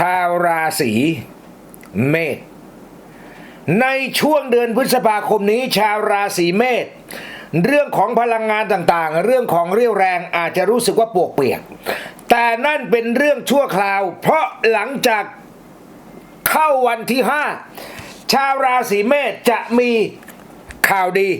ชาวราศีเมษในช่วงเดือนพฤษภาคมนี้ชาวราศีเมษเรื่องของพลังงานต่างๆ เรื่องของเรี่ยวแรงอาจจะรู้สึกว่าปวกเปียก แต่นั่นเป็นเรื่องชั่วคราว เพราะหลังจากเข้าวันที่ 5 ชาวราศีเมษจะมีข่าวดี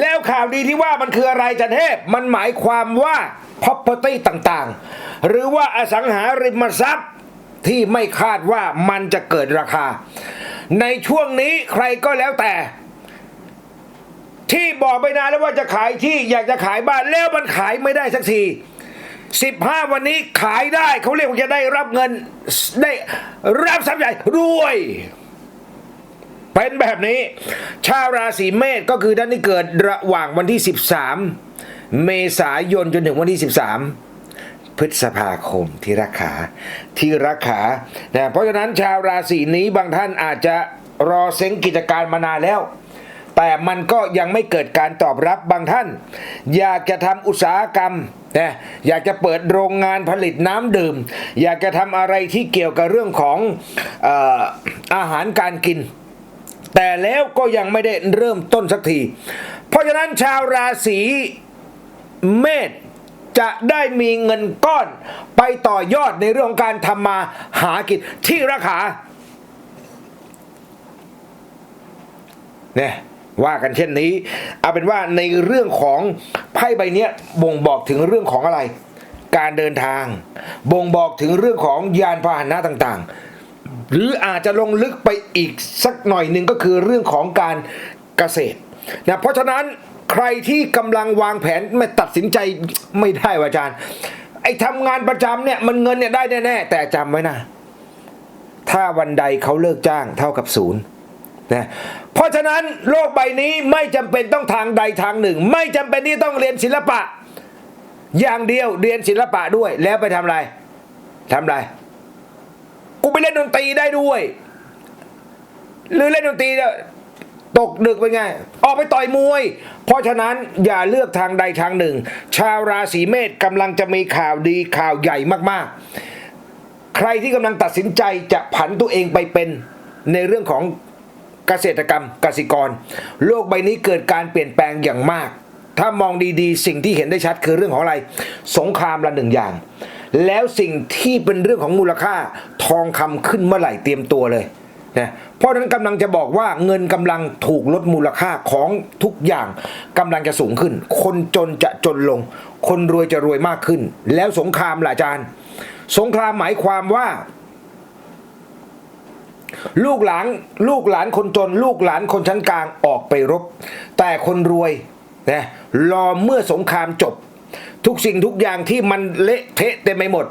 แล้วข่าวดีที่ว่ามันคืออะไรจันเทพมันหมายความว่า property ต่างๆ หรือว่าอสังหาริมทรัพย์ที่ไม่คาดว่ามันจะเกิดราคา ในช่วงนี้ใครก็แล้วแต่ ที่บอกไปนานแล้วว่าจะขายที่อยากจะขายบ้านแล้วมันขายไม่ได้สักที15วันนี้ขายได้เขาเรียกว่าจะได้รับเงินได้รับทรัพย์ใหญ่รวยเป็นแบบนี้ ชาวราศีเมษก็คือท่านที่เกิดระหว่างวันที่ 13 เมษายนจนถึงวันที่ 13 พฤษภาคมที่รักขาที่รักขานะเพราะฉะนั้นชาวราศีนี้บางท่านอาจจะรอเซ้งกิจการมานานแล้ว แต่มันก็ยังไม่เกิดการตอบรับบางท่าน อยากจะทำอุตสาหกรรมนะอยากจะเปิดโรงงานผลิตน้ำดื่ม อยากจะทำอะไรที่เกี่ยวกับเรื่องของอออาหารการกิน แต่แล้วก็ยังไม่ได้เริ่มต้นสักที เพราะฉะนั้นชาวราศี เมษจะได้มีเงินก้อนไปต่อยอดในเรื่องของการทำมาหากินที่ราคาเนี่ยว่ากันเช่นนี้ เอาเป็นว่าในเรื่องของไพ่ใบเนี้ยบ่งบอกถึงเรื่องของอะไร การเดินทาง บ่งบอกถึงเรื่องของยานพาหนะต่างๆ หรืออาจจะลงลึกไปอีกสักหน่อยหนึ่งก็คือเรื่องของการเกษตรนะเพราะฉะนั้น ใครที่กำลังวางแผนไม่ตัดสินใจไม่ได้ว่าอาจารย์ ไอ้ทำงานประจำเนี่ยมันเงินเนี่ยได้แน่ๆแต่จำไว้นะถ้าวันใดเขาเลิกจ้างเท่ากับศูนย์นะเพราะฉะนั้นโลกใบนี้ไม่จำเป็นต้องทางใดทางหนึ่ง ไม่จำเป็นที่ต้องเรียนศิลปะ อย่างเดียวเรียนศิลปะด้วย แล้วไปทำอะไรทำอะไรกูไปเล่นดนตรีได้ด้วย หรือเล่นดนตรีเนี่ย ตกดึกเป็นไง ออกไปต่อยมวย เพราะฉะนั้นอย่าเลือกทางใดทางหนึ่ง ชาวราศีเมษกำลังจะมีข่าวดีข่าวใหญ่มากๆ ใครที่กำลังตัดสินใจจะผันตัวเองไปเป็นในเรื่องของเกษตรกรรมกสิกร โลกใบนี้เกิดการเปลี่ยนแปลงอย่างมาก ถ้ามองดีๆ สิ่งที่เห็นได้ชัดคือเรื่องของอะไร สงครามละหนึ่งอย่าง แล้วสิ่งที่เป็นเรื่องของมูลค่าทองคำขึ้นเมื่อไหร่เตรียมตัวเลย นะเพราะฉะนั้นกำลังจะบอกว่าเงินกำลังถูกลดมูลค่าของทุกอย่างกำลังจะสูงขึ้น คนจนจะจนลง คนรวยจะรวยมากขึ้น แล้วสงครามล่ะอาจารย์ สงครามหมายความว่า ลูกหลานลูกหลานคนจน ลูกหลานคนชั้นกลางออกไปรบ แต่คนรวยนะรอเมื่อสงครามจบ ทุกสิ่งทุกอย่างที่มันเละเทะเต็มไปหมด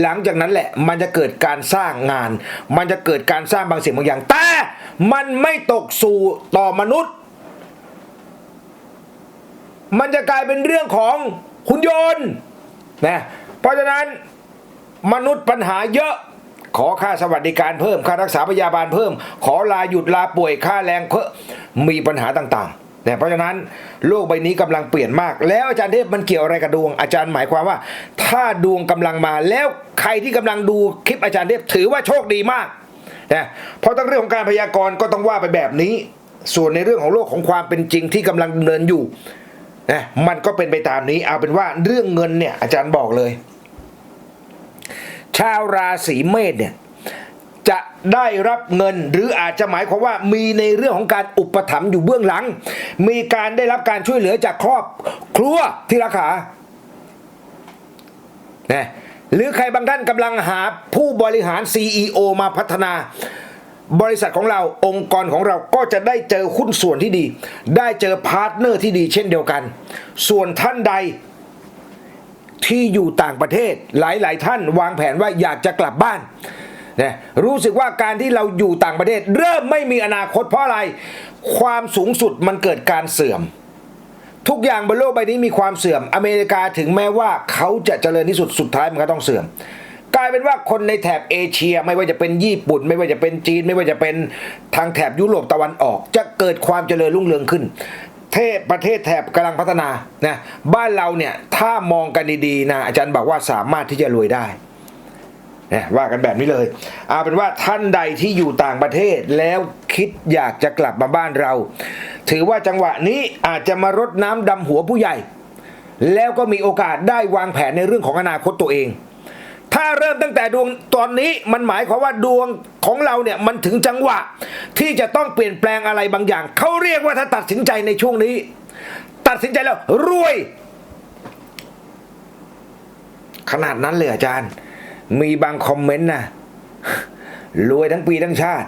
หลังจากนั้นแหละมันจะเกิดการสร้างงาน มันจะเกิดการสร้างบางสิ่งบางอย่าง แต่มันไม่ตกสู่ต่อมนุษย์ มันจะกลายเป็นเรื่องของหุ่นยนต์นะเพราะฉะนั้นมนุษย์ปัญหาเยอะขอค่าสวัสดิการเพิ่ม ค่ารักษาพยาบาลเพิ่ม ขอลาหยุดลาป่วยค่าแรงเพิ่มมีปัญหาต่างๆ นะเพราะฉะนั้นโลกใบนี้กำลังเปลี่ยนมาก แล้วอาจารย์เทพมันเกี่ยวอะไรกับดวง อาจารย์หมายความว่า ถ้าดวงกำลังมา แล้วใครที่กำลังดูคลิปอาจารย์เทพถือว่าโชคดีมากนะเพราะตั้งเรื่องของการพยากรณ์ก็ต้องว่าไปแบบนี้ ส่วนในเรื่องของโลกของความเป็นจริงที่กำลังดำเนินอยู่นะมันก็เป็นไปตามนี้เอาเป็นว่าเรื่องเงินเนี่ยอาจารย์บอกเลย ชาวราศีเมษเนี่ย จะได้รับเงินหรืออาจจะหมายความว่ามีในเรื่องของการอุปถัมภ์อยู่เบื้องหลัง มีการได้รับการช่วยเหลือจากครอบครัวที่ราคานะหรือใครบางท่านกำลังหาผู้บริหาร CEO มาพัฒนา บริษัทของเราองค์กรของเราก็จะได้เจอหุ้นส่วนที่ดี ได้เจอพาร์ทเนอร์ที่ดีเช่นเดียวกัน ส่วนท่านใดที่อยู่ต่างประเทศหลาย ๆ ท่านวางแผนว่าอยากจะกลับบ้าน นะรู้สึกว่าการที่เราอยู่ต่างประเทศ เริ่มไม่มีอนาคตเพราะอะไร ความสูงสุดมันเกิดการเสื่อม ทุกอย่างบนโลกใบนี้มีความเสื่อม อเมริกาถึงแม้ว่าเขาจะเจริญที่สุดสุดท้ายมันก็ต้องเสื่อม กลายเป็นว่าคนในแถบเอเชียไม่ว่าจะเป็นญี่ปุ่น ไม่ว่าจะเป็นจีน ไม่ว่าจะเป็นทางแถบยุโรปตะวันออก จะเกิดความเจริญรุ่งเรืองขึ้นเทศประเทศแถบกำลังพัฒนานะบ้านเราเนี่ยถ้ามองกันดีๆนะอาจารย์บอกว่าสามารถที่จะรวยได้ เนี่ยว่ากันแบบนี้เลย เอาเป็นว่าท่านใดที่อยู่ต่างประเทศแล้วคิดอยากจะกลับมาบ้านเรา ถือว่าจังหวะนี้อาจจะมารดน้ำดำหัวผู้ใหญ่ แล้วก็มีโอกาสได้วางแผนในเรื่องของอนาคตตัวเอง ถ้าเริ่มตั้งแต่ดวงตอนนี้มันหมายความว่าดวงของเราเนี่ยมันถึงจังหวะ ที่จะต้องเปลี่ยนแปลงอะไรบางอย่างเขาเรียกว่าถ้าตัดสินใจในช่วงนี้ ตัดสินใจแล้วรวย ขนาดนั้นเลยอาจารย์ มีบางคอมเมนต์นะรวยทั้งปีทั้งชาติ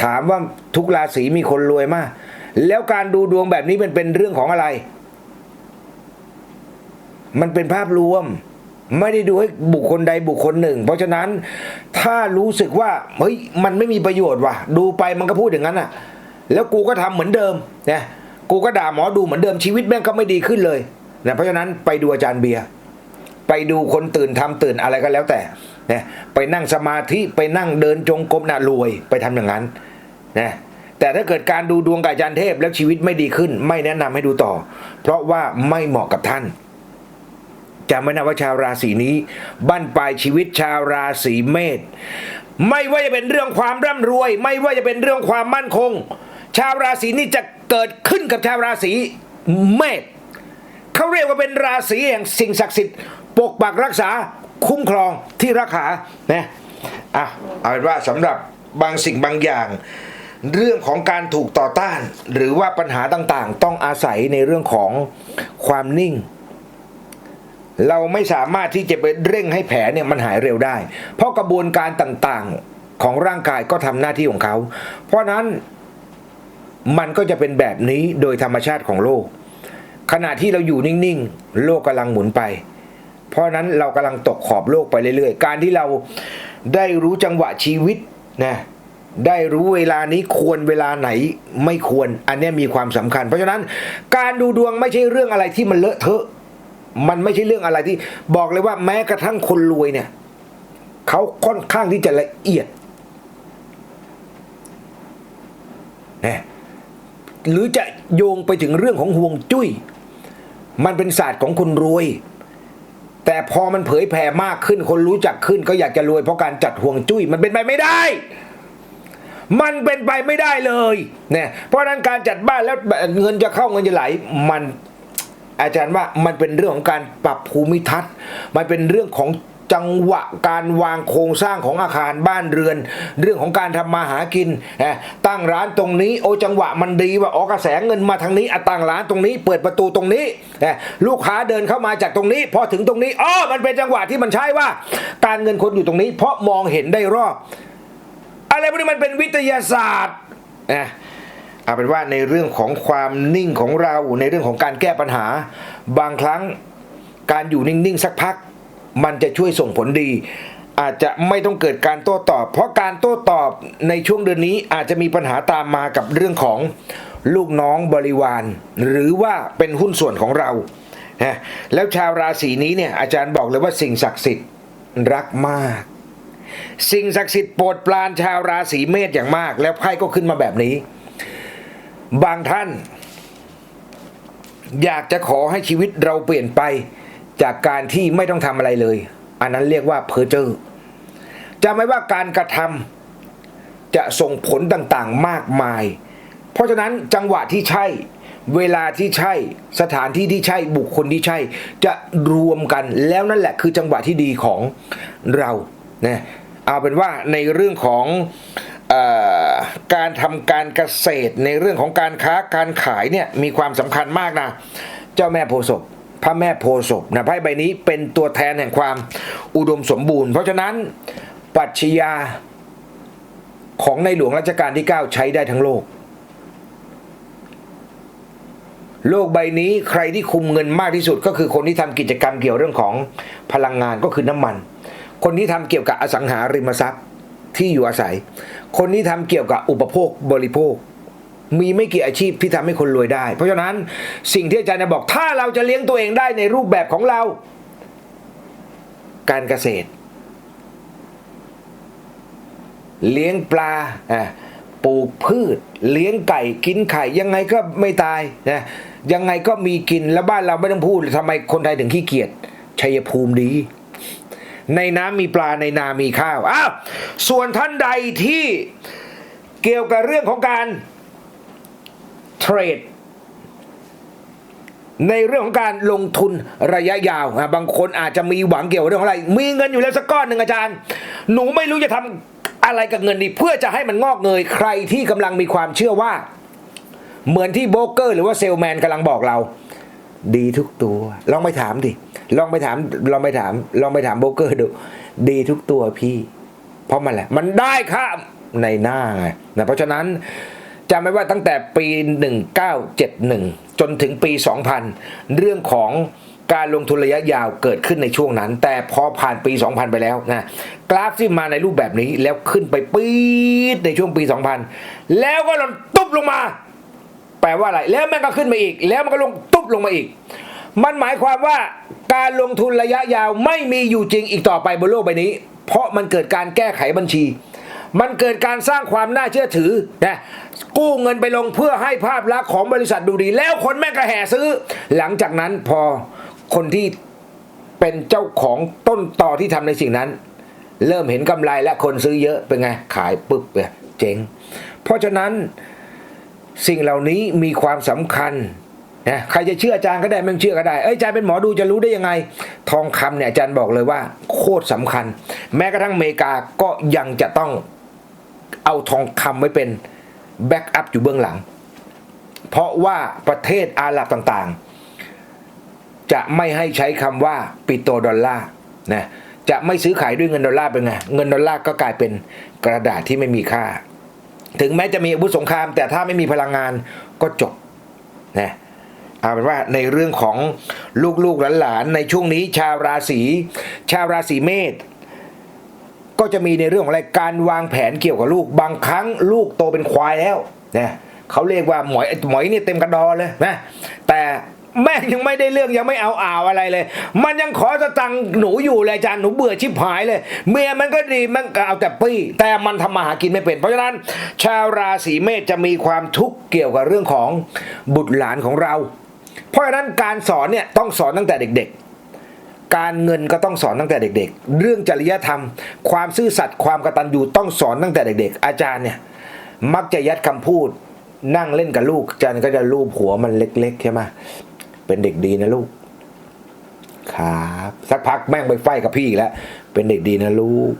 ถามว่าทุกราศีมีคนรวยมาก แล้วการดูดวงแบบนี้มันเป็นเรื่องของอะไร มันเป็นภาพรวม ไม่ได้ดูให้บุคคลใดบุคคลหนึ่ง เพราะฉะนั้นถ้ารู้สึกว่าเฮ้ยมันไม่มีประโยชน์ว่ะ ดูไปมันก็พูดอย่างนั้นอะ แล้วกูก็ทำเหมือนเดิมเนี่ยกูก็ด่าหมอดูเหมือนเดิมชีวิตแม่งก็ไม่ดีขึ้นเลยนะเพราะฉะนั้นไปดูอาจารย์เบียร์ ไปดูคนตื่นทำตื่นอะไรก็แล้วแต่นะไปนั่งสมาธิไปนั่งเดินจงกรมน่ะรวยไปทำอย่างนั้นนะแต่ถ้าเกิดการดูดวงกับอาจารย์เทพแล้วชีวิตไม่ดีขึ้น ไม่แนะนำให้ดูต่อ เพราะว่าไม่เหมาะกับท่านจำไว้นะว่าชาวราศีนี้บั้นปลายชีวิตชาวราศีเมษไม่ว่าจะเป็นเรื่องความร่ำรวย ไม่ว่าจะเป็นเรื่องความมั่นคง ชาวราศีนี้จะเกิดขึ้นกับชาวราศีเมษเขาเรียกว่าเป็นราศีแห่งสิ่งศักดิ์สิทธิ์ ปกปักรักษาคุ้มครองที่รักษานะอะเอาเป็นว่าสำหรับบางสิ่งบางอย่าง เรื่องของการถูกต่อต้าน หรือว่าปัญหาต่างๆ ต้องอาศัยในเรื่องของความนิ่ง เราไม่สามารถที่จะไปเร่งให้แผลเนี่ยมันหายเร็วได้ เพราะกระบวนการต่างๆของร่างกายก็ทำหน้าที่ของเขา เพราะนั้นมันก็จะเป็นแบบนี้โดยธรรมชาติของโลก ขณะที่เราอยู่นิ่งๆ โลกกำลังหมุนไป เพราะนั้นเรากำลังตกขอบโลกไปเรื่อยๆ การที่เราได้รู้จังหวะชีวิตนะได้รู้เวลานี้ควรเวลาไหนไม่ควร อันนี้มีความสำคัญ เพราะฉะนั้นการดูดวงไม่ใช่เรื่องอะไรที่มันเลอะเทอะ มันไม่ใช่เรื่องอะไรที่บอกเลยว่าแม้กระทั่งคนรวยเนี่ยเขาค่อนข้างที่จะละเอียดนะหรือจะโยงไปถึงเรื่องของห่วงจุ้ย มันเป็นศาสตร์ของคนรวย แต่พอมันเผยแผ่มากขึ้น คนรู้จักขึ้น ก็อยากจะรวยเพราะการจัดห่วงจุ้ยมันเป็นไปไม่ได้ มันเป็นไปไม่ได้เลยเนี่ยเพราะฉะนั้นการจัดบ้านแล้วเงินจะเข้าเงินจะไหล มันอาจารย์ว่ามันเป็นเรื่องของการปรับภูมิทัศน์ มันเป็นเรื่องของ จังหวะการวางโครงสร้างของอาคารบ้านเรือน เรื่องของการทำมาหากินนะตั้งร้านตรงนี้ โอจังหวะมันดีว่าออกกระแสเงินมาทางนี้อตั้งร้านตรงนี้ เปิดประตูตรงนี้นะลูกค้าเดินเข้ามาจากตรงนี้ พอถึงตรงนี้อ๋อมันเป็นจังหวะที่มันใช่ว่า การเงินคนอยู่ตรงนี้ เพราะมองเห็นได้รอบ อะไรพวกนี้มันเป็นวิทยาศาสตร์นะเอาเป็นว่าในเรื่องของความนิ่งของเราในเรื่องของการแก้ปัญหา บางครั้งการอยู่นิ่งๆสักพัก มันจะช่วยส่งผลดี อาจจะไม่ต้องเกิดการโต้ตอบ เพราะการโต้ตอบในช่วงเดือนนี้อาจจะมีปัญหาตามมากับเรื่องของลูกน้องบริวาร หรือว่าเป็นหุ้นส่วนของเรานะแล้วชาวราศีนี้เนี่ยอาจารย์บอกเลยว่าสิ่งศักดิ์สิทธิ์รักมาก สิ่งศักดิ์สิทธิ์โปรดปรานชาวราศีเมษอย่างมาก แล้วไพ่ก็ขึ้นมาแบบนี้ บางท่าน อยากจะขอให้ชีวิตเราเปลี่ยนไป จากการที่ไม่ต้องทำอะไรเลย อันนั้นเรียกว่าเพอเจอร์จำไว้ว่าการกระทำจะส่งผลต่างๆมากมาย เพราะฉะนั้นจังหวะที่ใช่ เวลาที่ใช่ สถานที่ที่ใช่ บุคคลที่ใช่ จะรวมกันแล้วนั่นแหละคือจังหวะที่ดีของเรานะเอาเป็นว่าในเรื่องของอการทำการเกษตรในเรื่องของการค้าการขายเนี่ยมีความสำคัญมากนะ เจ้าแม่โพธิ์ พระแม่โพศพนะไพ่ใบนี้เป็นตัวแทนแห่งความอุดมสมบูรณ์ เพราะฉะนั้นปรัชญาของในหลวงรัชกาลที่ 9 ใช้ได้ทั้งโลก โลกใบนี้ใครที่คุมเงินมากที่สุด ก็คือคนที่ทำกิจกรรมเกี่ยวเรื่องของพลังงานก็คือน้ำมัน คนที่ทำเกี่ยวกับอสังหาริมทรัพย์ที่อยู่อาศัย คนที่ทำเกี่ยวกับอุปโภคบริโภค มีไม่กี่อาชีพที่ทำให้คนรวยได้ เพราะฉะนั้นสิ่งที่อาจารย์บอก ถ้าเราจะเลี้ยงตัวเองได้ในรูปแบบของเรา การเกษตร เลี้ยงปลาอะปลูกพืช เลี้ยงไก่กินไข่ยังไงก็ไม่ตายนะยังไงก็มีกินแล้วบ้านเราไม่ต้องพูดทำไมคนไทยถึงขี้เกียจชัยภูมิดี ในน้ำมีปลาในนามีข้าวอ้าวส่วนท่านใดที่เกี่ยวกับเรื่องของการ เทรด ในเรื่องของการลงทุนระยะยาวนะบางคนอาจจะมีหวังเกี่ยวกับเรื่องอะไร มีเงินอยู่แล้วสักก้อนหนึ่งอาจารย์ หนูไม่รู้จะทำอะไรกับเงินนี้เพื่อจะให้มันงอกเงยใครที่กำลังมีความเชื่อว่า เหมือนที่โบรกเกอร์ หรือว่าเซลแมนกำลังบอกเรา ดีทุกตัว ลองไปถามดิลองไปถามลองไปถาม ลองไปถามโบรกเกอร์ดู ดีทุกตัวพี่ เพราะมันแหละ มันได้ค่าในหน้าไงนะเพราะฉะนั้น จำไว้ว่าตั้งแต่ปี 1971 จนถึงปี 2000 เรื่องของการลงทุนระยะยาวเกิดขึ้นในช่วงนั้น แต่พอผ่านปี 2000 ไปแล้วนะกราฟที่มาในรูปแบบนี้แล้วขึ้นไปปี๊ดในช่วงปี 2000 แล้วก็หล่นตุ๊บลงมา แปลว่าอะไร แล้วมันก็ขึ้นมาอีก แล้วมันก็ลงตุ๊บลงมาอีก มันหมายความว่าการลงทุนระยะยาวไม่มีอยู่จริงอีกต่อไปบนโลกใบนี้ เพราะมันเกิดการแก้ไขบัญชี มันเกิดการสร้างความน่าเชื่อถือนะกู้เงินไปลงเพื่อให้ภาพลักษณ์ของบริษัทดูดี แล้วคนแม่งก็แห่ซื้อ หลังจากนั้นพอคนที่เป็นเจ้าของต้นต่อที่ทำในสิ่งนั้น เริ่มเห็นกำไรและคนซื้อเยอะเป็นไง ขายปุ๊บเลยเจ๊ง เพราะฉะนั้นสิ่งเหล่านี้มีความสำคัญนะใครจะเชื่ออาจารย์ก็ได้ไม่เชื่อก็ได้ เอ้ยอาจารย์เป็นหมอดูจะรู้ได้ยังไง ทองคำเนี่ยอาจารย์บอกเลยว่า โคตรสำคัญ แม้กระทั่งอเมริกาก็ยังจะต้อง เอาทองคำไว้เป็นแบ็กอัพอยู่เบื้องหลัง เพราะว่าประเทศอาหรับต่างๆ จะไม่ให้ใช้คำว่าปิโตดอลลาร์นะจะไม่ซื้อขายด้วยเงินดอลลาร์เป็นไงเงินดอลลาร์ก็กลายเป็นกระดาษที่ไม่มีค่า ถึงแม้จะมีอาวุธสงคราม แต่ถ้าไม่มีพลังงานก็จบนะเอาเป็นว่าในเรื่องของลูกๆหลานๆในช่วงนี้ชาวราศีชาวราศีเมษ ก็จะมีในเรื่องของอะไรการวางแผนเกี่ยวกับลูก บางครั้งลูกโตเป็นควายแล้วนะเขาเรียกว่าหมอยหมอยนี่เต็มกระดอเลยนะแต่แม่ยังไม่ได้เรื่องยังไม่เอาอ่าวอะไรเลย มันยังขอสตังหนูอยู่เลยอาจารย์หนูเบื่อชิบหายเลย เมียมันก็ดีมันก็เอาแต่ปี้ แต่มันทำมาหากินไม่เป็น เพราะฉะนั้น ชาวราศีเมษจะมีความทุกข์เกี่ยวกับเรื่องของบุตรหลานของเรา เพราะฉะนั้นการสอนเนี่ยต้องสอนตั้งแต่เด็กๆ การเงินก็ต้องสอนตั้งแต่เด็ก ๆ เรื่องจริยธรรม ความซื่อสัตย์ความกตัญญูต้องสอนตั้งแต่เด็ก ๆ อาจารย์เนี่ยมักจะยัดคำพูด นั่งเล่นกับลูกอาจารย์ก็จะลูบหัวมันเล็กๆใช่ไหมเป็นเด็กดีนะลูก ครับสักพักแม่งไปไฟกับพี่อีกแล้วเป็นเด็กดีนะลูก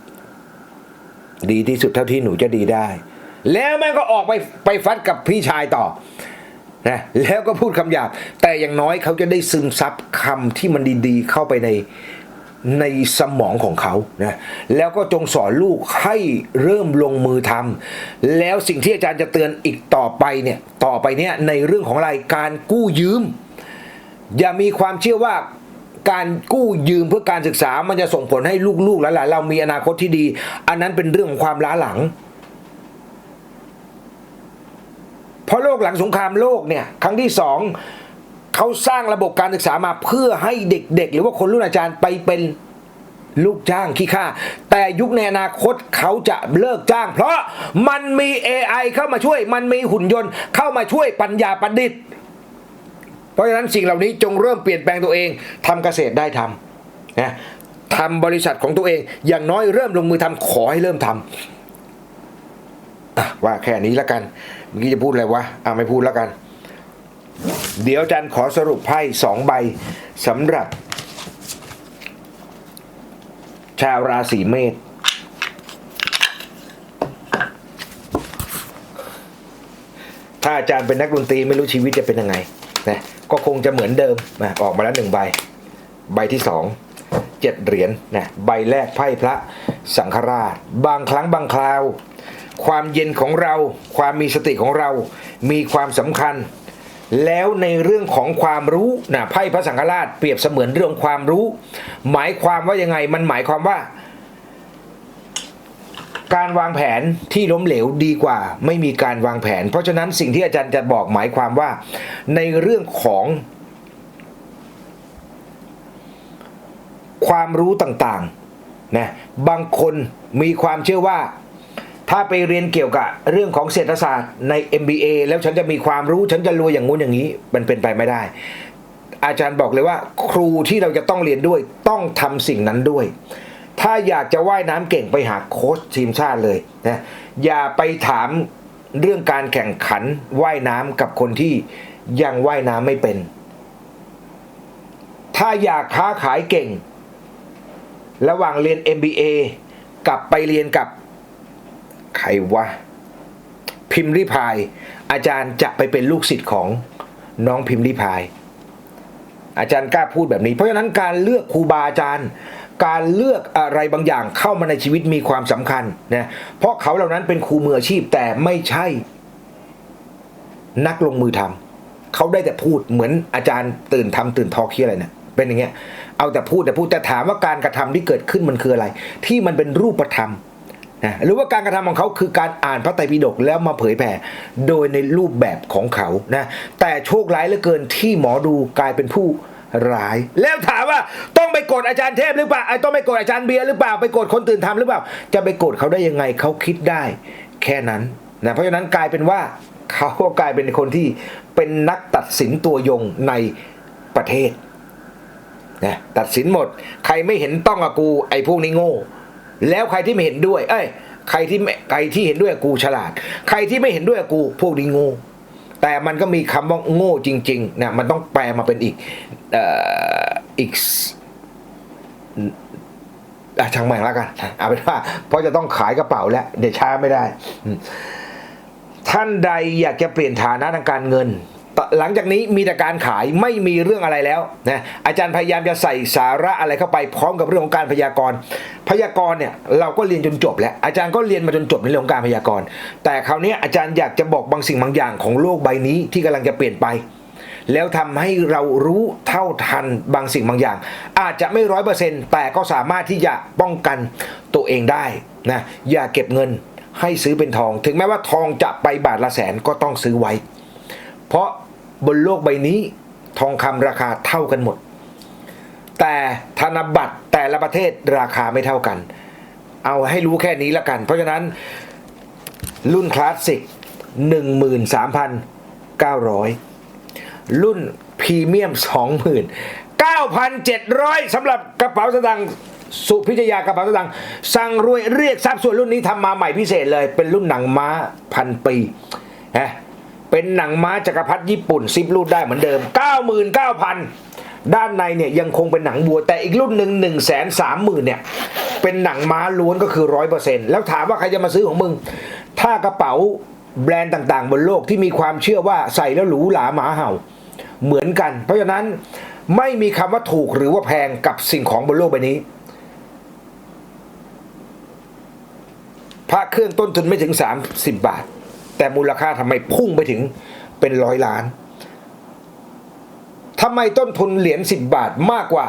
ดีที่สุดเท่าที่หนูจะดีได้ แล้วแม่งก็ออกไปไปฟัดกับพี่ชายต่อ นะแล้วก็พูดคำหยาบ แต่อย่างน้อยเขาจะได้ซึมซับคำที่มันดีๆ เข้าไปในในสมองของเขานะแล้วก็จงสอนลูกให้เริ่มลงมือทำแล้วสิ่งที่อาจารย์จะเตือนอีกต่อไปเนี่ยต่อไปเนี่ยในเรื่องของอะไรการกู้ยืม อย่ามีความเชื่อว่าการกู้ยืมเพื่อการศึกษามันจะส่งผลให้ลูกๆหลานๆเรามีอนาคตที่ดี อันนั้นเป็นเรื่องของความล้าหลัง เพราะโลกหลังสงครามโลกเนี่ยครั้งที่สองเขาสร้างระบบการศึกษามาเพื่อให้เด็กๆ หรือว่าคนรุ่นอาจารย์ไปเป็นลูกจ้างขี้ข้าแต่ยุคในอนาคตเขาจะเลิกจ้าง เพราะมันมี AI เข้ามาช่วย มันมีหุ่นยนต์เข้ามาช่วยปัญญาประดิษฐ์ เพราะฉะนั้นสิ่งเหล่านี้จงเริ่มเปลี่ยนแปลงตัวเองทำเกษตรได้ทำนะทำบริษัทของตัวเอง อย่างน้อยเริ่มลงมือทำขอให้เริ่มทำ อะว่าแค่นี้แล้วกันเมื่อกี้จะพูดอะไรวะอะไม่พูดแล้วกัน เดี๋ยวอาจันขอสรุปไพ่สองใบสำหรับ ชาวราศีเมษถ้าอาจารย์เป็นนักดนตรีไม่รู้ชีวิตจะเป็นยังไงนะก็คงจะเหมือนเดิมนะออกมาแล้วหนึ่งใบ ใบที่สองเจ็ดเหรียญนะใบแรกไพ่พระสังฆราช บางครั้งบางคราว ความเย็นของเรา ความมีสติของเรา มีความสำคัญ แล้วในเรื่องของความรู้นะไพ่พระสังฆราชเปรียบเสมือนเรื่องความรู้ หมายความว่ายังไงมันหมายความว่า การวางแผนที่ล้มเหลวดีกว่า ไม่มีการวางแผน เพราะฉะนั้นสิ่งที่อาจารย์จะบอกหมายความว่า ในเรื่องของ ความรู้ต่างๆนะบางคนมีความเชื่อว่า ถ้าไปเรียนเกี่ยวกับเรื่องของเศรษฐศาสตร์ใน MBA แล้วฉันจะมีความรู้ฉันจะรวยอย่างงู้นอย่างนี้ มันเป็นไปไม่ได้ อาจารย์บอกเลยว่า ครูที่เราจะต้องเรียนด้วยต้องทำสิ่งนั้นด้วย ถ้าอยากจะว่ายน้ำเก่งไปหาโค้ชทีมชาติเลยนะอย่าไปถามเรื่องการแข่งขันว่ายน้ำกับคนที่ยังว่ายน้ำไม่เป็น ถ้าอยากค้าขายเก่ง ระหว่างเรียน MBA กับไปเรียนกับ ใครวะ พิมพ์ริพาย อาจารย์จะไปเป็นลูกศิษย์ของน้องพิมพ์ริพาย อาจารย์กล้าพูดแบบนี้ เพราะฉะนั้นการเลือกครูบาอาจารย์ การเลือกอะไรบางอย่างเข้ามาในชีวิตมีความสำคัญนะเพราะเขาเหล่านั้นเป็นครูมืออาชีพแต่ไม่ใช่ นักลงมือทำเขาได้แต่พูดเหมือนอาจารย์ตื่นทำตื่นทอขี้อะไรเนี่ยเป็นอย่างเงี้ยเอาแต่พูดแต่พูดแต่ถามว่าการกระทำที่เกิดขึ้นมันคืออะไร ที่มันเป็นรูปธรรม นะหรือว่าการกระทำของเขาคือการอ่านพระไตรปิฎกแล้วมาเผยแผ่โดยในรูปแบบของเขานะแต่โชคร้ายเหลือเกินที่หมอดูกลายเป็นผู้ร้าย แล้วถามว่าต้องไปโกรธอาจารย์เทพหรือเปล่าไอ้ต้องไปโกรธอาจารย์เบียร์หรือเปล่าไปโกรธคนตื่นทำหรือเปล่า จะไปโกรธเขาได้ยังไงเขาคิดได้ แค่นั้นนะเพราะฉะนั้นกลายเป็นว่าเขาก็กลายเป็นคนที่เป็นนักตัดสินตัวยงในประเทศนะตัดสินหมด ใครไม่เห็นต้องกับกูไอ้พวกนี้โง่ แล้วใครที่ไม่เห็นด้วย เอ้ย ใครที่ไม่ใครที่เห็นด้วยกูฉลาด ใครที่ไม่เห็นด้วยกูพวกนี้โง่แต่มันก็มีคำว่าโง่จริงๆนะมันต้องแปลมาเป็นอีกเอ่ออีกอะช่างแม่งแล้วกันเอาเป็นว่าเพราะจะต้องขายกระเป๋าแล้ว เดี๋ยวช้าไม่ได้ ท่านใดอยากจะเปลี่ยนฐานะทางการเงิน หลังจากนี้มีแต่การขายไม่มีเรื่องอะไรแล้วนะอาจารย์พยายามจะใส่สาระอะไรเข้าไปพร้อมกับเรื่องของการพยากรณ์ พยากรณ์เนี่ยเราก็เรียนจนจบแล้วอาจารย์ก็เรียนมาจนจบในเรื่องของการพยากรณ์ แต่คราวนี้อาจารย์อยากจะบอกบางสิ่งบางอย่างของโลกใบนี้ที่กำลังจะเปลี่ยนไป แล้วทำให้เรารู้เท่าทันบางสิ่งบางอย่าง อาจจะไม่ร้อยเปอร์เซ็นต์แต่ก็สามารถที่จะป้องกันตัวเองได้นะอย่าเก็บเงินให้ซื้อเป็นทอง ถึงแม้ว่าทองจะไปบาทละแสนก็ต้องซื้อไว้ เพราะ บนโลกใบนี้ทองคำราคาเท่ากันหมด แต่ธนบัตรแต่ละประเทศราคาไม่เท่ากัน เอาให้รู้แค่นี้ละกัน เพราะฉะนั้นรุ่นคลาสสิก 13,900 รุ่นพรีเมียม 29,700สำหรับกระเป๋าสตางค์สุพิจยากระเป๋าสตางค์สั่งรวยเรียกทรัพย์ส่วนรุ่นนี้ทำมาใหม่พิเศษเลย เป็นรุ่นหนังม้าพันปีฮะ เป็นหนังม้าจักรพรรดิญี่ปุ่นซิปรูดได้เหมือนเดิม 99,000 ด้านในเนี่ยยังคงเป็นหนังบัวแต่อีกรุ่นหนึ่ง1นึ่งแสนสามหมื่นเนี่ยเป็นหนังม้าล้วนก็คือร้อยเปอร์เซ็นต์แล้วถามว่าใครจะมาซื้อของมึง ถ้ากระเป๋าแบรนด์ต่างๆ บนโลกที่มีความเชื่อว่าใส่แล้วหรูหราหมาเห่าเหมือนกัน เพราะฉะนั้นไม่มีคำว่าถูกหรือว่าแพงกับสิ่งของบนโลกใบนี้พระเครื่องต้นทุนไม่ถึง 30 บาท แต่มูลค่าทำไมพุ่งไปถึงเป็นร้อยล้านทำไมต้นทุนเหรียญ10บบาทมากกว่า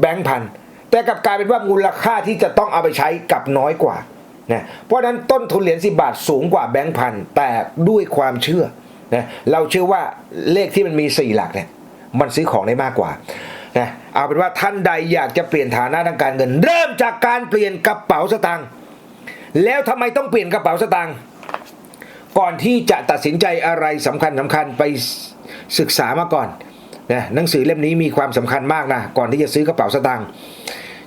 แบงค์พันแต่กลับกลายเป็นว่ามูลค่าที่จะต้องเอาไปใช้กับน้อยกว่านะเพราะนั้นต้นทุนเหรียญ10บาทสูงกว่าแบงค์พันแต่ด้วยความเชื่อนะเราเชื่อว่าเลขที่มันมี4หลักเนี่ยมันซื้อของได้มากกว่านะเอาเป็นว่าท่านใดอยากจะเปลี่ยนฐานะทางการเงิน เริ่มจากการเปลี่ยนกระเป๋าสตางค์แล้วทำไมต้องเปลี่ยนกระเป๋าสตางค์ ก่อนที่จะตัดสินใจอะไรสำคัญสำคัญไปศึกษามาก่อนนะหนังสือเล่มนี้มีความสำคัญมากนะก่อนที่จะซื้อกระเป๋าสตางค์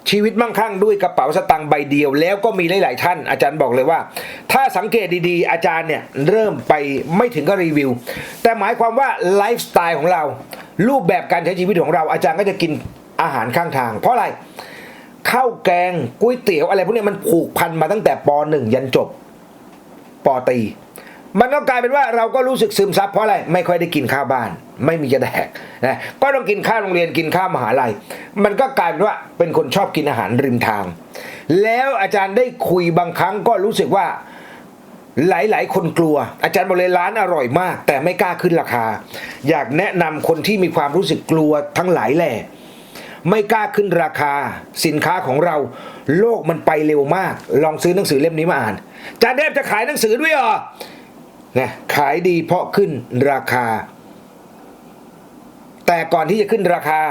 ชีวิตมั่งคั่งด้วยกระเป๋าสตางค์ใบเดียว แล้วก็มีหลาย ๆ ท่าน อาจารย์บอกเลยว่า ถ้าสังเกตดีๆ อาจารย์เนี่ยเริ่มไปไม่ถึงก็รีวิว แต่หมายความว่าไลฟ์สไตล์ของเรา รูปแบบการใช้ชีวิตของเรา อาจารย์ก็จะกินอาหารข้างทาง เพราะอะไรข้าวแกงก๋วยเตี๋ยวอะไรพวกนี้มันผูกพันมาตั้งแต่ป .1 ยันจบปตี มันก็กลายเป็นว่าเราก็รู้สึกซึมซับเพราะอะไรไม่ค่อยได้กินข้าวบ้าน ไม่มีจะแดกนะก็ต้องกินข้าวโรงเรียนกินข้าวมหาลัย มันก็กลายเป็นว่าเป็นคนชอบกินอาหารริมทาง แล้วอาจารย์ได้คุยบางครั้งก็รู้สึกว่าหลาย ๆ คนกลัว อาจารย์บอกเลยร้านอร่อยมาก แต่ไม่กล้าขึ้นราคา อยากแนะนำคนที่มีความรู้สึกกลัวทั้งหลายแหล่ไม่กล้าขึ้นราคาสินค้าของเรา โลกมันไปเร็วมาก ลองซื้อหนังสือเล่มนี้มาอ่านอาจารย์เทพจะขายหนังสือด้วยเหรอ นะขายดีเพราะขึ้นราคา แต่ก่อนที่จะขึ้นราคา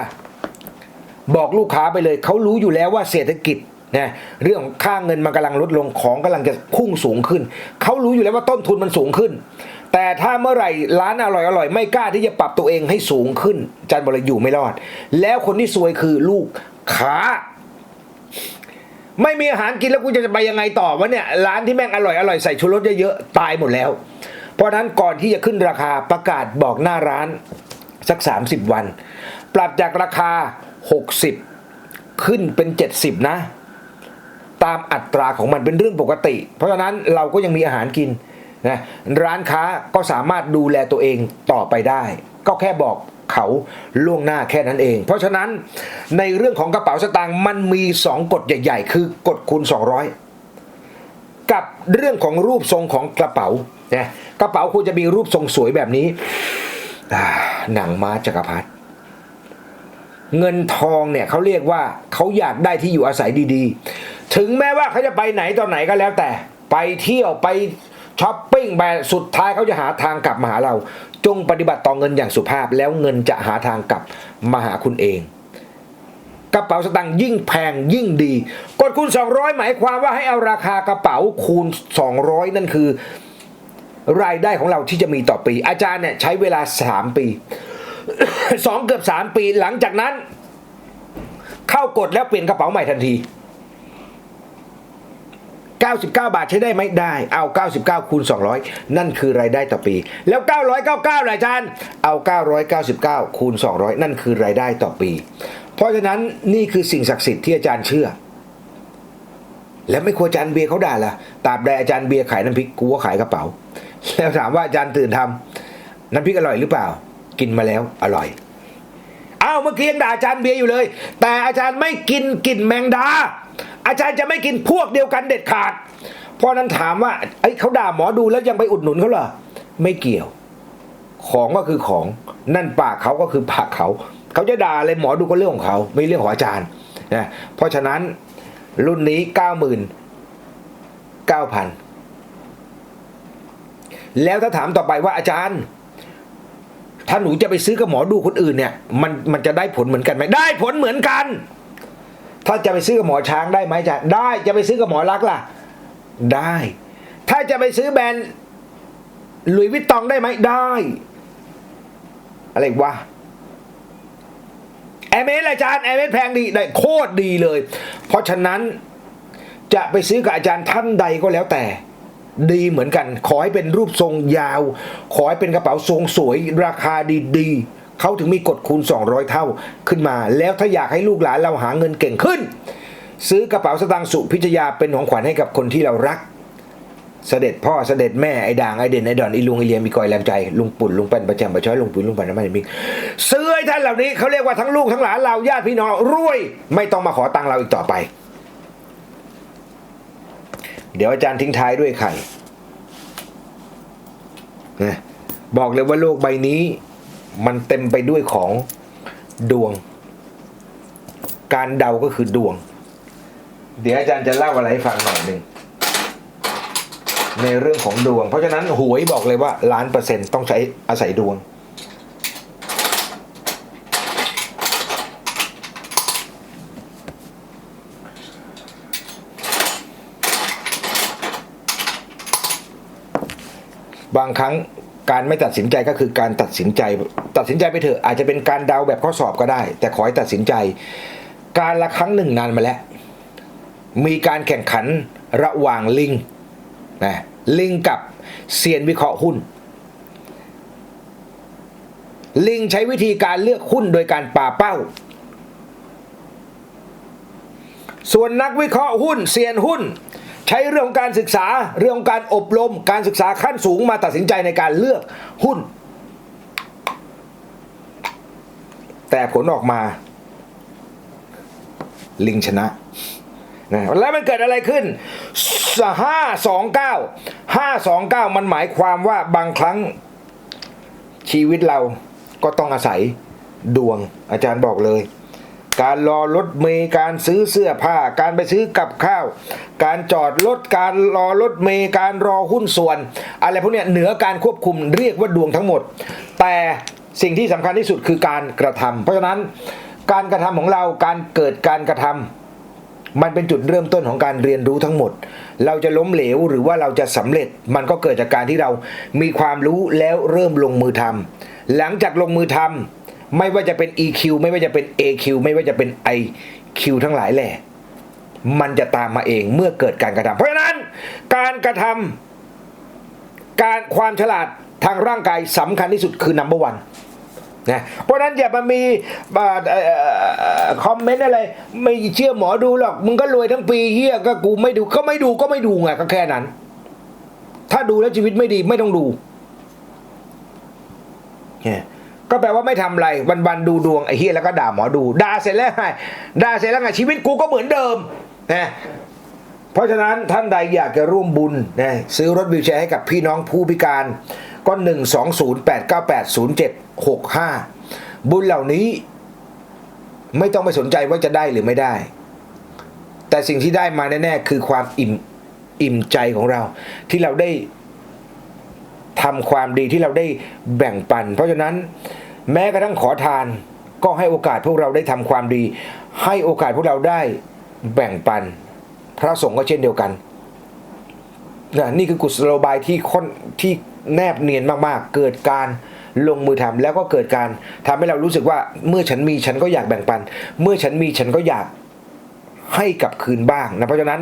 บอกลูกค้าไปเลย เขารู้อยู่แล้วว่าเศรษฐกิจนะเรื่องค่าเงินมันกำลังลดลงของกำลังจะพุ่งสูงขึ้น เขารู้อยู่แล้วว่าต้นทุนมันสูงขึ้น แต่ถ้าเมื่อไหร่ร้านอร่อยอร่อยไม่กล้าที่จะปรับตัวเองให้สูงขึ้นจารย์บอกเลยอยู่ไม่รอด แล้วคนที่ซวยคือลูกค้า ไม่มีอาหารกินแล้วกูจะไปยังไงต่อวะเนี่ยร้านที่แม่งอร่อยอร่อยใส่ชูรสเยอะๆตายหมดแล้ว เพราะฉะนั้นก่อนที่จะขึ้นราคาประกาศบอกหน้าร้านสัก 30 วัน ปรับจากราคา 60 ขึ้นเป็น 70 นะ ตามอัตราของมันเป็นเรื่องปกติ เพราะฉะนั้นเราก็ยังมีอาหารกินนะร้านค้าก็สามารถดูแลตัวเองต่อไปได้ ก็แค่บอกเขาล่วงหน้าแค่นั้นเอง เพราะฉะนั้นในเรื่องของกระเป๋าสตางค์มันมี 2 กฎใหญ่ ๆ คือกฎคูณ 200 กับเรื่องของรูปทรงของกระเป๋า นะกระเป๋าควรจะมีรูปทรงสวยแบบนี้หนังม้าจักรพรรดิเงินทองเนี่ยเขาเรียกว่าเขาอยากได้ที่อยู่อาศัยดีๆ ถึงแม้ว่าเขาจะไปไหนตอนไหนก็แล้วแต่ ไปเที่ยวไปช้อปปิ้งไปสุดท้ายเขาจะหาทางกลับมาหาเรา จงปฏิบัติต่อเงินอย่างสุภาพ แล้วเงินจะหาทางกลับมาหาคุณเองกระเป๋าสตางค์ยิ่งแพงยิ่งดี กดคูณ 200 หมายความว่าให้เอาราคากระเป๋าคูณ 200 นั่นคือ รายได้ของเราที่จะมีต่อปี อาจารย์เนี่ยใช้เวลา 3 ปีสองเกือบสามปีหลังจากนั้น เข้ากดแล้วเปลี่ยนกระเป๋าใหม่ทันที 99 บาทใช้ได้ไหมได้ เอา 99 คูณ 200 นั่นคือรายได้ต่อปี แล้ว 999ล่ะอาจารย์เอา 999 คูณ 200 นั่นคือรายได้ต่อปี เพราะฉะนั้นนี่คือสิ่งศักดิ์สิทธิ์ที่อาจารย์เชื่อแล้วไม่ควรอาจารย์เบียร์เขาด่าล่ะตราบใดอาจารย์เบียร์ขายน้ำพริกกูก็ขายกระเป๋า แล้วถามว่าอาจารย์ตื่นทำน้ำพริกอร่อยหรือเปล่า กินมาแล้วอร่อยอ้าวเมื่อกี้ยังด่าอาจารย์เบียร์อยู่เลย แต่อาจารย์ไม่กินกลิ่นแมงดา อาจารย์จะไม่กินพวกเดียวกันเด็ดขาด เพราะนั้นถามว่าไอ้เขาด่าหมอดูแล้วยังไปอุดหนุนเขาเหรอไม่เกี่ยว ของก็คือของนั่นปากเขาก็คือปากเขาเขาจะด่าอะไรหมอดูก็เรื่องของเขา ไม่เรื่องของอาจารย์นะเพราะฉะนั้นรุ่นนี้เก้าหมื่นเก้าพัน แล้วถ้าถามต่อไปว่าอาจารย์ ถ้าหนูจะไปซื้อกับหมอดูคนอื่นเนี่ย มันมันจะได้ผลเหมือนกันไหมได้ผลเหมือนกัน ถ้าจะไปซื้อกับหมอช้างได้ไหมจ๊ะได้จะไปซื้อกับหมอรักล่ะ ได้ ถ้าจะไปซื้อแบรนด์ลุยวิตตองได้ไหมได้ อะไรกวะแอร์เมสอาจารย์แอร์เมสแพงดีได้โคตรดีเลย เพราะฉะนั้นจะไปซื้อกับอาจารย์ท่านใดก็แล้วแต่ ดีเหมือนกัน ขอให้เป็นรูปทรงยาว ขอให้เป็นกระเป๋าทรงสวย ราคาดีๆเขาถึงมีกฎคูณ 200 เท่าขึ้นมา แล้วถ้าอยากให้ลูกหลานเราหาเงินเก่งขึ้น ซื้อกระเป๋าสตางค์สุพิชยาเป็นของขวัญให้กับคนที่เรารักเสด็จพ่อเสด็จแม่ไอ้ด่างไอ้เด่นไอ้ดอนไอ้ลุงไอ้เลียมีกอยแรมใจลุงปุ่นลุงปันประจำประช้อยลุงปุ๋ยลุงปันน้ำมันมิกซื้อให้ท่านเหล่านี้เขาเรียกว่าทั้งลูกทั้งหลานเราญาติพี่น้องรวย ไม่ต้องมาขอตังค์เราอีกต่อไป เดี๋ยวอาจารย์ทิ้งท้ายด้วยไข่นะบอกเลยว่าโลกใบนี้มันเต็มไปด้วยของดวง การเดาก็คือดวง เดี๋ยวอาจารย์จะเล่าอะไรให้ฟังหน่อยหนึ่งในเรื่องของดวง เพราะฉะนั้นหวยบอกเลยว่าล้านเปอร์เซ็นต์ต้องใช้อาศัยดวง บางครั้งการไม่ตัดสินใจก็คือการตัดสินใจ ตัดสินใจไปเถอะอาจจะเป็นการเดาแบบข้อสอบก็ได้ แต่ขอให้ตัดสินใจ การละครั้งหนึ่งนานมาแล้ว มีการแข่งขันระหว่างลิงนะลิงกับเซียนวิเคราะห์หุ้น ลิงใช้วิธีการเลือกหุ้นโดยการป่าเป้า ส่วนนักวิเคราะห์หุ้นเซียนหุ้น ใช้เรื่องของการศึกษาเรื่องของการอบรม การศึกษาขั้นสูงมาตัดสินใจในการเลือกหุ้น แต่ผลออกมา ลิงชนะนะแล้วมันเกิดอะไรขึ้นห้าสองเก้าห้าสองเก้ามันหมายความว่าบางครั้งชีวิตเราก็ต้องอาศัยดวงอาจารย์บอกเลย การรอรถเมย์การซื้อเสื้อผ้า การไปซื้อกับข้าว การจอดรถการรอรถเมย์การรอหุ้นส่วน อะไรพวกนี้เหนือการควบคุมเรียกว่าดวงทั้งหมด แต่สิ่งที่สำคัญที่สุดคือการกระทำเพราะฉะนั้นการกระทำของเราการเกิดการกระทำมันเป็นจุดเริ่มต้นของการเรียนรู้ทั้งหมด เราจะล้มเหลวหรือว่าเราจะสำเร็จ มันก็เกิดจากการที่เรามีความรู้แล้วเริ่มลงมือทำหลังจากลงมือทำ ไม่ว่าจะเป็น EQ ไม่ว่าจะเป็น AQ ไม่ว่าจะเป็น IQ ทั้งหลายแหละ มันจะตามมาเองเมื่อเกิดการกระทำเพราะฉะนั้นการกระทำการความฉลาดทางร่างกายสำคัญที่สุดคือ number one นะเพราะฉะนั้นอย่ามามีอ่าออคอมเมนต์อะไร ไม่เชื่อหมอดูหรอก มึงก็รวยทั้งปีเฮียก็กูไม่ดูก็ไม่ดูก็ไม่ดูไงก็แค่นั้น ถ้าดูแล้วชีวิตไม่ดีไม่ต้องดูเนี่ย ก็แปลว่าไม่ทำอะไรวันๆดูดวงไอ้เฮียแล้วก็ด่าหมอดูด่าเสร็จแล้วไงด่าเสร็จแล้วไงชีวิตกูก็เหมือนเดิมนะเพราะฉะนั้นท่านใดอยากจะร่วมบุญนะซื้อรถวิวแชร์ให้กับพี่น้องผู้พิการก็1 2 0 8 9 8 0 7 6 5บุญเหล่านี้ ไม่ต้องไปสนใจว่าจะได้หรือไม่ได้ แต่สิ่งที่ได้มาแน่ๆคือความอิ่มอิ่มใจของเรา ที่เราได้ ทำความดีที่เราได้แบ่งปัน เพราะฉะนั้นแม้กระทั่งขอทานก็ให้โอกาสพวกเราได้ทำความดี ให้โอกาสพวกเราได้แบ่งปัน พระสงฆ์ก็เช่นเดียวกันนะนี่คือกุศโลบายที่ค่อนที่แนบเนียนมากๆ เกิดการลงมือทำแล้วก็เกิดการทำให้เรารู้สึกว่าเมื่อฉันมีฉันก็อยากแบ่งปัน เมื่อฉันมีฉันก็อยากให้กับคืนบ้างนะเพราะฉะนั้น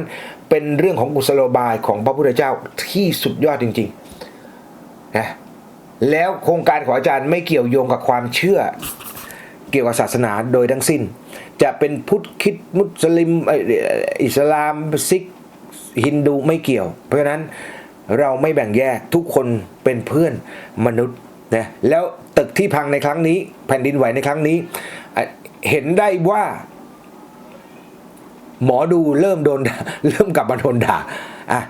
เป็นเรื่องของกุศโลบายของพระพุทธเจ้าที่สุดยอดจริง ๆ นะแล้วโครงการของอาจารย์ไม่เกี่ยวโยงกับความเชื่อ เกี่ยวกับศาสนาโดยทั้งสิ้น จะเป็นพุทธคิดมุสลิมอิสลามซิกฮินดูไม่เกี่ยว เพราะฉะนั้นเราไม่แบ่งแยกทุกคนเป็นเพื่อนมนุษย์นะแล้วตึกที่พังในครั้งนี้ แผ่นดินไหวในครั้งนี้ เห็นได้ว่า หมอดูเริ่มโดนเริ่มกลับมาโดนด่าอะ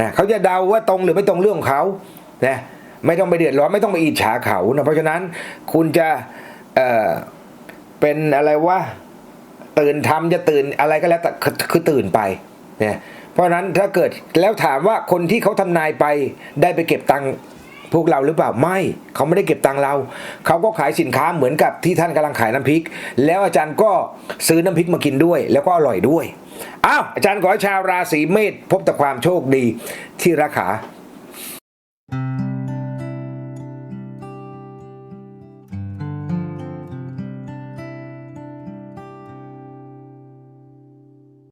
นะเขาจะเดาว่าตรงหรือไม่ตรงเรื่องของเขานะ ไม่ต้องไปเดือดร้อนไม่ต้องไปอิจฉาเขานะเพราะฉะนั้นคุณจะเอ่อเป็นอะไรว่าตื่นทำจะตื่นอะไรก็แล้วแต่คือตื่นไปเนี่ยเพราะฉะนั้นถ้าเกิดแล้วถามว่าคนที่เขาทำนายไปได้ไปเก็บตังค์พวกเราหรือเปล่าไม่เขาไม่ได้เก็บตังค์เราเขาก็ขายสินค้าเหมือนกับที่ท่านกำลังขายน้ำพริก แล้วอาจารย์ก็ซื้อน้ำพริกมากินด้วย แล้วก็อร่อยด้วยอ้าวอาจารย์ขอให้ชาวราศีเมษพบแต่ความโชคดีที่ราขา